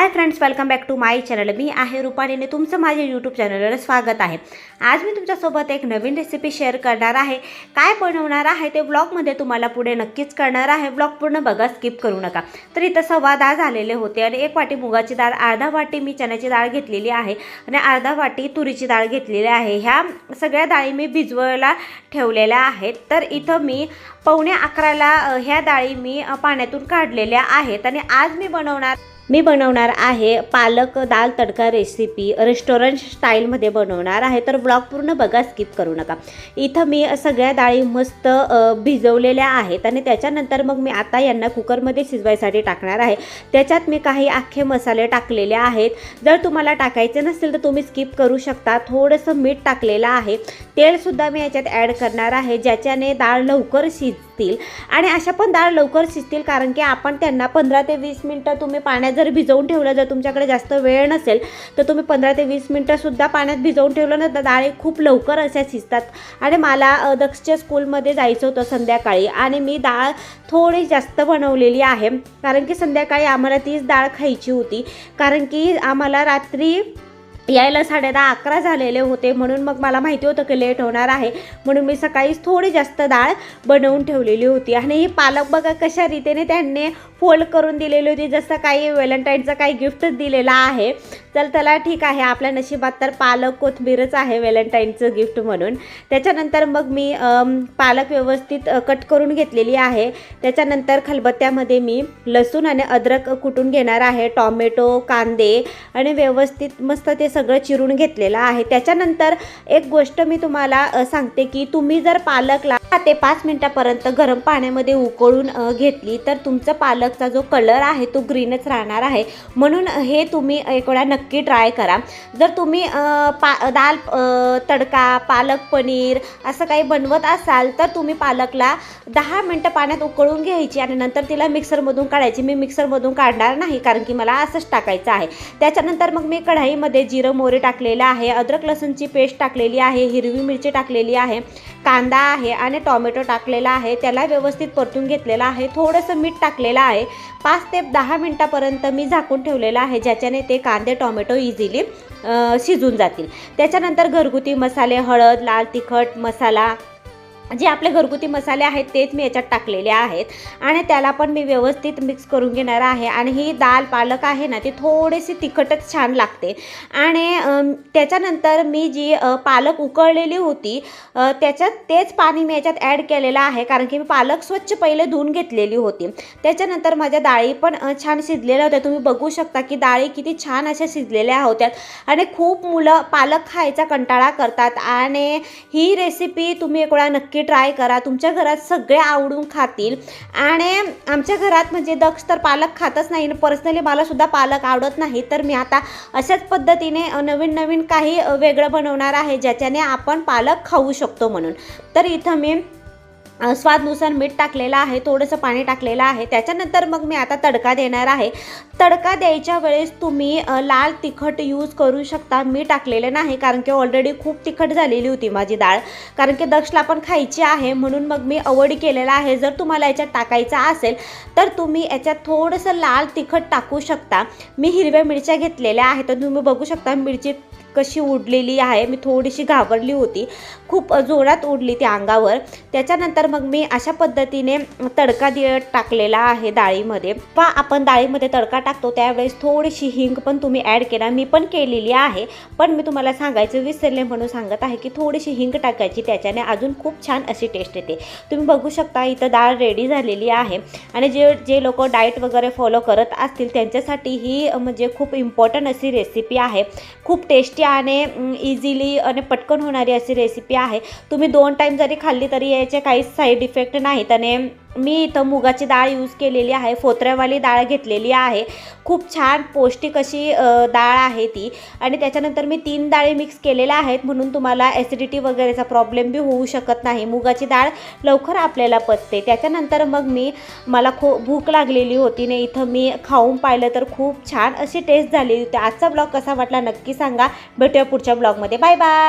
Hi friends welcome back to my channel मी आहे रुपालीने तुमचं माझ्या यूट्यूब चॅनलवर स्वागत आहे. आज मी तुमच्यासोबत एक नवीन रेसिपी शेअर करणार आहे. काय बनवणार आहे ते ब्लॉगमध्ये तुम्हाला पुढे नक्कीच करणार आहे. ब्लॉग पूर्ण बघा स्किप करू नका. तर इथं सव्वा दहा झालेले होते आणि एक वाटी मुगाची डाळ अर्धा वाटी मी चण्याची डाळ घेतलेली आहे आणि अर्धा वाटी तुरीची डाळ घेतलेली आहे. ह्या सगळ्या डाळी मी भिजवायला ठेवलेल्या आहेत. तर इथं मी पावणे अकराला ह्या डाळी मी पाण्यातून काढलेल्या आहेत आणि आज मी बनवणार मी बनवणार आहे पालक दाल तडका रेसिपी रेस्टॉरंट स्टाईलमध्ये बनवणार आहे. तर ब्लॉग पूर्ण बघा स्किप करू नका. इथं मी सगळ्या डाळी मस्त भिजवलेल्या आहेत आणि त्याच्यानंतर मग मी आता यांना कुकरमध्ये शिजवायसाठी टाकणार आहे. त्याच्यात मी काही अख्खे मसाले टाकलेले आहेत. जर तुम्हाला टाकायचे नसतील तर तुम्ही स्किप करू शकता. थोडंसं मीठ टाकलेलं आहे. तेलसुद्धा मी याच्यात ॲड करणार आहे ज्याच्याने डाळ लवकर शिजतील. आणि अशा पण डाळ लवकर शिजतील कारण की आपण त्यांना पंधरा ते वीस मिनटं तुम्ही पाण्यात जर भिजवून ठेवलं जर तुमच्याकडे जास्त वेळ नसेल तर तुम्ही पंधरा ते वीस मिनटंसुद्धा पाण्यात भिजवून ठेवलं ना तर डाळी खूप लवकर अशा शिजतात. आणि मला दक्षच्या स्कूलमध्ये जायचं होतं संध्याकाळी आणि मी डाळ थोडी जास्त बनवलेली आहे. कारण की संध्याकाळी आम्हाला तीच डाळ खायची होती. कारण की आम्हाला रात्री यायला साडेदहा अकरा झालेले होते म्हणून मग मला माहिती होतं की लेट होणार आहे. म्हणून मी सकाळीच थोडी जास्त डाळ बनवून ठेवलेली होती. आणि ही पालक बघा कशा रीतीने त्यांनी फोल्ड करून दिलेली होती. जसं काही व्हॅलेंटाईनचा काही गिफ्टच दिलेला आहे चल त्याला ठीक आहे. आपल्या नशिबात तर पालक कोथिंबीरच आहे व्हॅलेंटाईनचं गिफ्ट म्हणून. त्याच्यानंतर मग मी पालक व्यवस्थित कट करून घेतलेली आहे. त्याच्यानंतर खलबत्त्यामध्ये मी लसूण आणि अद्रक कुटून घेणार आहे. टॉमॅटो कांदे आणि व्यवस्थित मस्त ते सगळं चिरून घेतलेलं आहे. त्याच्यानंतर एक गोष्ट मी तुम्हाला सांगते की तुम्ही जर पालकला ते पाच मिनटापर्यंत गरम पाण्यामध्ये उकळून घेतली तर तुमचा पालकचा जो कलर आहे तो ग्रीनच राहणार आहे. म्हणून हे तुम्ही एक वेळा नक्की ट्राय करा. जर तुम्ही पा दाल तडका पालक पनीर असं काही बनवत असाल तर तुम्ही पालकला दहा मिनटं पाण्यात उकळून घ्यायची आणि नंतर तिला मिक्सरमधून काढायची. मी मिक्सरमधून काढणार नाही कारण की मला असंच टाकायचं आहे. त्याच्यानंतर मग मी कढाईमध्ये जिरं मोहरी टाकलेलं आहे अद्रक लसूणची पेस्ट टाकलेली आहे हिरवी मिरची टाकलेली आहे कांदा आहे आणि टॉमॅटो टाकलेला आहे त्याला व्यवस्थित परतून घेतलेला आहे थोडंसं मीठ टाकलेलं आहे. पाच ते दहा मिनटापर्यंत मी झाकून ठेवलेलं आहे ज्याच्याने ते कांदे टॉमॅटो इझिली शिजून जातील. त्याच्यानंतर घरगुती मसाले हळद लाल तिखट मसाला जे आपले घरगुती मसाले आहेत तेच मी याच्यात टाकलेले आहेत. आणि त्याला पण मी व्यवस्थित मिक्स करून घेणार आहे. आणि ही दाल पालक आहे ना ती थोडीशी तिखटच छान लागते. आणि त्याच्यानंतर मी जी पालक उकळलेली होती त्याच्यात तेच पाणी मी याच्यात ॲड केलेलं आहे. कारण की मी पालक स्वच्छ पहिले धुवून घेतलेली होती. त्याच्यानंतर माझ्या डाळी पण छान शिजलेल्या होत्या. तुम्ही बघू शकता की डाळी किती छान अशा शिजलेल्या होत्या. आणि खूप मुलं पालक खायचा कंटाळा करतात. आणि ही रेसिपी तुम्ही एक वेळा नक्की ट्राय करा. तुमच्या घरात सगळे आवडून खातील. आणि आमच्या घरात म्हणजे दक्ष तर पालक खातच नाही. पर्सनली मला सुद्धा पालक आवडत नाही. तर मी आता अशाच पद्धतीने नवीन नवीन काही वेगळं बनवणार आहे ज्याच्याने आपण पालक खाऊ शकतो म्हणून. तर इथं मी स्वादनुसार मीठ टाकलेलं आहे थोडंसं पाणी टाकलेलं आहे. त्याच्यानंतर मग मी आता तडका देणार आहे. तडका द्यायच्या वेळेस तुम्ही लाल तिखट यूज करू शकता. मी टाकलेलं नाही कारण की ऑलरेडी खूप तिखट झालेली होती माझी डाळ. कारण की दक्षला पण खायची आहे म्हणून मग मी अवॉइड केलेला आहे. जर तुम्हाला याच्यात टाकायचं असेल तर तुम्ही याच्यात थोडंसं लाल तिखट टाकू शकता. मी हिरव्या मिरच्या घेतलेल्या आहेत तर तुम्ही बघू शकता मिरची कशी उडलेली आहे मी थोडीशी घाबरली होती. खूप जोरात उडली ती अंगावर. त्याच्यानंतर मग मी अशा पद्धतीने तडका दि टाकलेला आहे डाळीमध्ये. पा आपण डाळीमध्ये तडका टाकतो त्यावेळेस थोडीशी हिंग पण तुम्ही ॲड केला. मी पण केलेली आहे. पण मी तुम्हाला सांगायचं विसरले म्हणून सांगत आहे की थोडीशी हिंग टाकायची त्याच्याने अजून खूप छान अशी टेस्ट येते. तुम्ही बघू शकता इथं डाळ रेडी झालेली आहे. आणि जे जे लोक डाएट वगैरे फॉलो करत असतील त्यांच्यासाठी ही म्हणजे खूप इम्पॉर्टंट अशी रेसिपी आहे. खूप टेस्टी आणि इझिली आणि पटकन होणारी अशी रेसिपी आहे. तुम्ही दोन टाईम जरी खाल्ली तरी याचे काहीच साईड इफेक्ट नाहीत आणि मी इथं मुगाची डाळ यूज केलेली आहे फोत्र्यावाली डाळ घेतलेली आहे. खूप छान पौष्टिक अशी डाळ आहे ती. आणि त्याच्यानंतर मी तीन डाळी मिक्स केलेल्या आहेत म्हणून तुम्हाला ॲसिडिटी वगैरेचा प्रॉब्लेम बी होऊ शकत नाही. मुगाची डाळ लवकर आपल्याला पचते. त्याच्यानंतर मग मी मला खो भूक लागलेली होती ने इथं मी खाऊन पाहिलं तर खूप छान अशी टेस्ट झालेली होती. आजचा ब्लॉग कसा वाटला नक्की सांगा. भेटूया पुढच्या ब्लॉगमध्ये बाय बाय